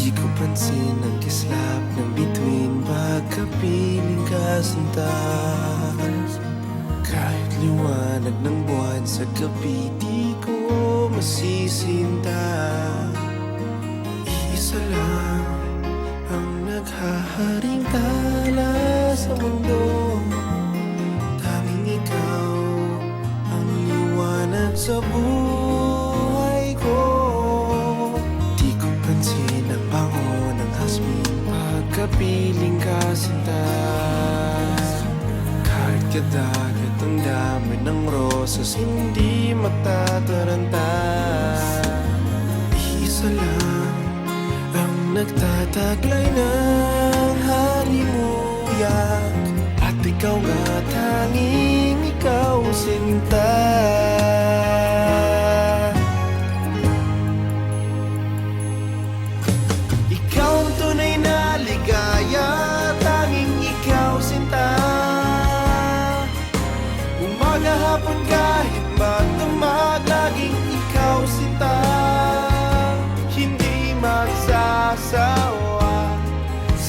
Di ko pansin ang kislap ng bituin. Pagkapiling kasinta Kahit liwanag ng buwan sa gabi Di ko masisinta. Iisa lang ang naghaharing tala sa mundo. Tanging ikaw ang liwanag sa buhay Pagkapiling kasinta Kahit kadagat ang dami ng rosas Hindi matataranta. Isa lang ang nagtataglay ng halimuyak At ikaw nga tanging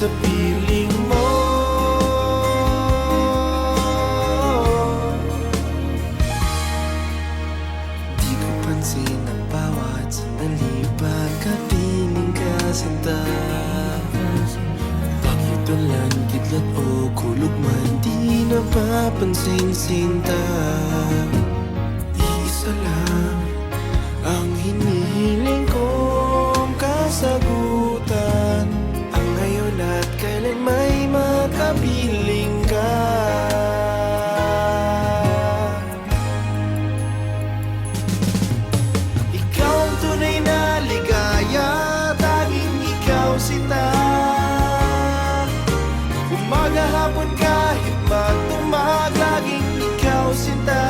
Sa piling mo. Di ko pansin ang bawat sandali Pagkapiling ka sinta Pakiutulan, kidlat o kulog man Di napapansin sinta Isa lang sinta Umaga hapon kahit magdamag Laging ikaw sinta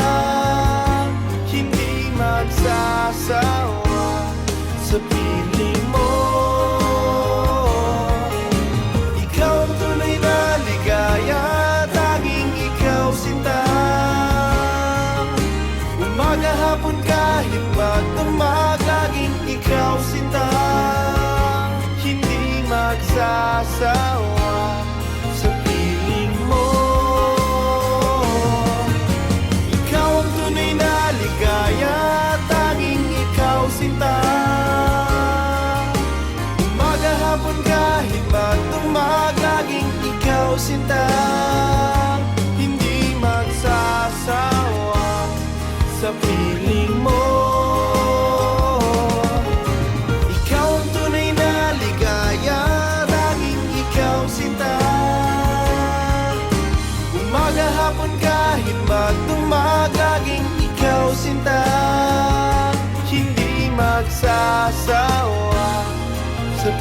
ikaw sinta Hindi magsasawa sa piling mo. Ikaw ang tunay na ligaya Laging ikaw sinta Umaga, hapon, kahit magtumag Laging ikaw sinta Hindi magsasawa sa